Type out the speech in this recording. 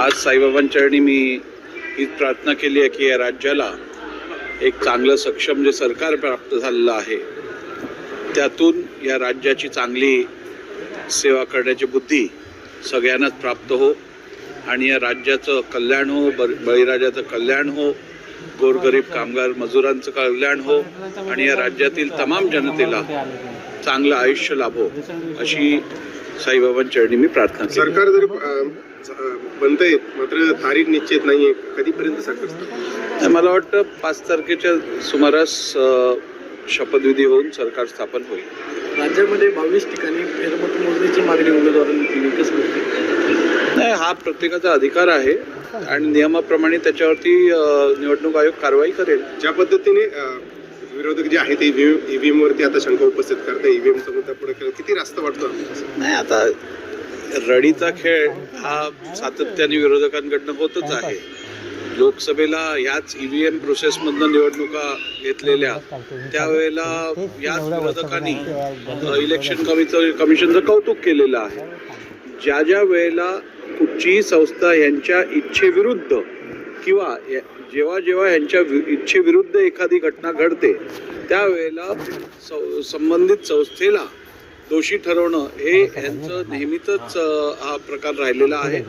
आज साईबाबांचरणी मी हीच प्रार्थना केली आहे की या राज्याला एक चांगलं सक्षम जे सरकार प्राप्त झालेलं आहे त्यातून या राज्याची चांगली सेवा करण्याची बुद्धी सगळ्यांनाच प्राप्त हो आणि या राज्याचं कल्याण हो ब बळीराजाचं कल्याण हो गोरगरीब कामगार मजुरांचं कल्याण हो आणि या राज्यातील तमाम जनतेला चांगलं आयुष्य लाभो अशी साईबाबांचरणी मी प्रार्थना सरकार जर बनतंय मात्र तारीख निश्चित नाहीये कधीपर्यंत सरकार मला वाटतं पाच तारखेच्या सुमारास शपथविधी होऊन सरकार स्थापन होईल. राज्यामध्ये बावीस ठिकाणी फेरमत मोजणीची मागणी उमेदवारांनी केली कसं? नाही हा प्रत्येकाचा अधिकार आहे आणि नियमाप्रमाणे त्याच्यावरती निवडणूक आयोग कारवाई करेल. ज्या पद्धतीने विरोधक जे आहेत ईव्हीएम वरती आता शंका उपस्थित करते ईव्हीएमचा मुद्दा पुढे केला. किती रास्त वाटतो नाही आता रडीचा खेळ हा सातत्याने विरोधकांकडनं होतच आहे. लोकसभेला याच E ईव्हीएम प्रोसेसमधनं निवडणुका घेतलेल्या त्यावेळेला याच विरोधकांनी इलेक्शन कमिशन कमिशनचं कौतुक केलेलं आहे. ज्या ज्या वेळेला कुठचीही संस्था यांच्या इच्छेविरुद्ध किंवा जेव्हा जेव्हा यांच्या इच्छेविरुद्ध एखादी घटना घडते त्यावेळेला सं- संबंधित संस्थेला दोषी ठरवणं हे यांचं नेहमीच हा प्रकार राहिलेला आहे.